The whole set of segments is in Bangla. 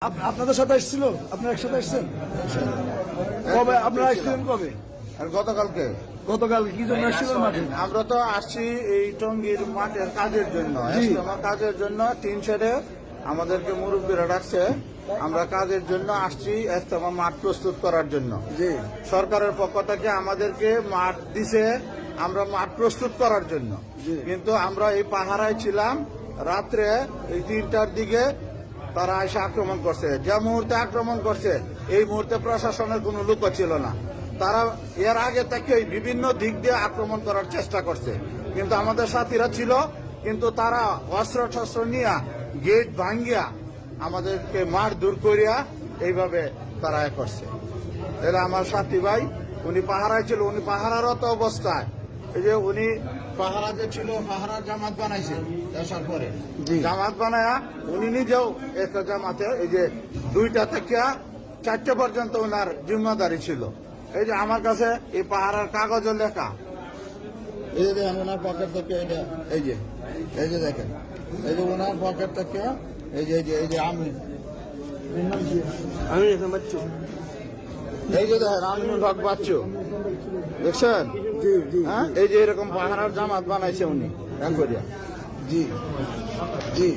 আপ- আপনাদের সাথে এসেছিল? আপনারা একসাথে এসেছেন? কবে? আপনারা এসেছিলেন কবে? আর গতকালকে। গতকাল কি জন্য এসেছিলেন মাঠে? আমরা তো আসছি এই টঙ্গীর মাঠের কাজের জন্য। কাজের জন্য তিন শেডে আমাদেরকে মুরব্বীরা ডাকছে। আমরা কাজের জন্য আসছি ইজতেমা মাঠ প্রস্তুত করার জন্য। জি। সরকারের পক্ষ থেকে আমাদেরকে মাঠ দিছে আমরা মাঠ প্রস্তুত করার জন্য। কিন্তু আমরা এই পাহারায় ছিলাম। রাত্রে এই তিনটার দিকে তারা এসে আক্রমণ করছে। যে মুহূর্তে আক্রমণ করছে, এই মুহূর্তে প্রশাসনের কোনো লোক ছিল না। তারা এর আগে থেকে বিভিন্ন দিক দিয়ে আক্রমণ করার চেষ্টা করছে। কিন্তু আমাদের সাথীরা ছিল, কিন্তু তারা অস্ত্র টস্ত্র নিয়ে গেট ভাঙ্গিয়া আমাদেরকে মার দূর করিয়া এইভাবে তারা এ করছে। এটা আমার সাথী ভাই, উনি পাহারায় ছিল, উনি পাহারারত অবস্থায়। এই যে উনি পাহারা যে ছিল পাহারার জামাত বানাইছে আসার পরে। জামাত বানায়া উনি নিজেও একটা জামাতে এই যে দুইটা থেকে চারটে পর্যন্ত ওনার জিম্মাদারি ছিল। এই যে আমার কাছে এই পাহারার কাগজও লেখা। এই যে দেখেন ওনার পকেট থেকে এটা এই যে এই যে দেখেন এই যে ওনার পকেট থেকে এই যে এই যে এই যে আমি আমি এখন বাচ্চু। এই যে দেখেন হক বাচ্চু দেখছেন? এই যে এরকম পাহারার জামাত বানাইছে উনি এক করিয়া জি জি।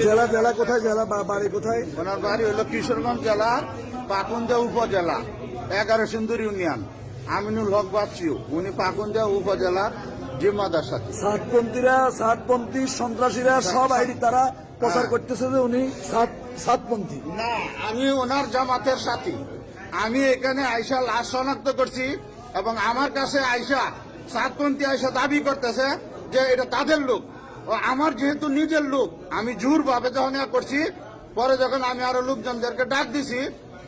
জেলা জেলা কোথায়? জেলা বাড়ি কোথায়? ওনার বাড়ি হলো কিশোরগঞ্জ জেলার পাকুন্দা উপজেলা এগারো সিন্দুর ইউনিয়ন আমিনুল হক বাচ্চু উনি পাকুন্দা উপজেলার জিম্মাদার সাথে। সাতপন্থীরা সাতপন্থী সন্ত্রাসীরা সব আইডি তারা প্রচার হ্যাঁ। করতেছে যে উনি সাত সাতপন্থী। না আমি ওনার জামাতের সাথী। আমি এখানে আইসা লাশ শনাক্ত করছি এবং আমার কাছে আইসা সাতপন্থী আইসা দাবি করতেছে যে এটা তাদের লোক। ও আমার যেহেতু নিজের লোক আমি জোর ভাবে যখন করছি পরে যখন আমি আরও লোকজনদেরকে ডাক দিছি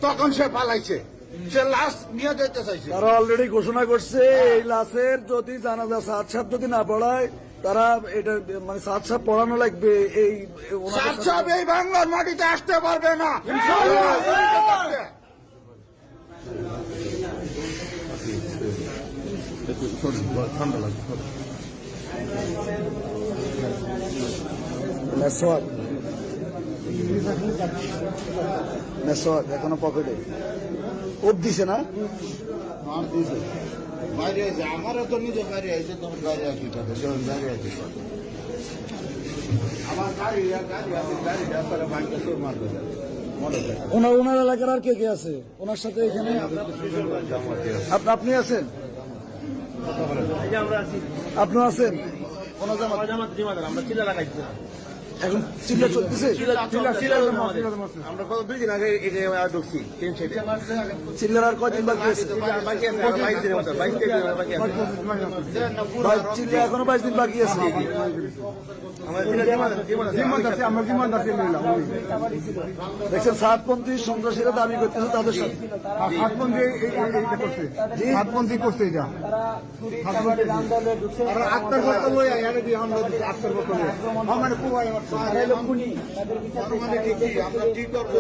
তখন সে পালাইছে। সে লাশ নিয়ে যেতে চাইছে। তারা অলরেডি ঘোষণা করছে এই লাশের যদি জানাজা সাত সাত যদি না পড়ায় তারা এটা মানে সাত সাত পড়ানো লাগবে এই সাত সাহেব এই বাংলার মাটিতে আসতে পারবে না। মেসওয়াক মেসওয়াক এখনও পকেটে কোপ দিছে না মার দিছে বাইরে আছে আমারও তো নিজে বাইরে আছে তখন বাইরে আছি কথা যখন বাইরে আছি। আমার গাড়ি গাড়ি আছে গাড়ি আসলে বাইকে সুর মারবে ওনার ওনার এলাকার আর কে কে আছে? ওনার সাথে এখানে? আপনি আছেন? আপনি আছেন? ওনার জামাত এখন চিল্লা চলতেছে। আমরা কত দুই দিন আগে ঢুকছি চিল্লার আর কয়দিন বাকি আছে? চিল্লা এখনও বাইশ দিন বাকি আছে। দেখছেন সাতপন্থী সন্ত্রাসীরা দাবি করতেছে তাদের সাথে। হাতপন্থী করছে। এটা। আত্মার আমরা আত্মার কথা আমার মানে কি আমরা কি করব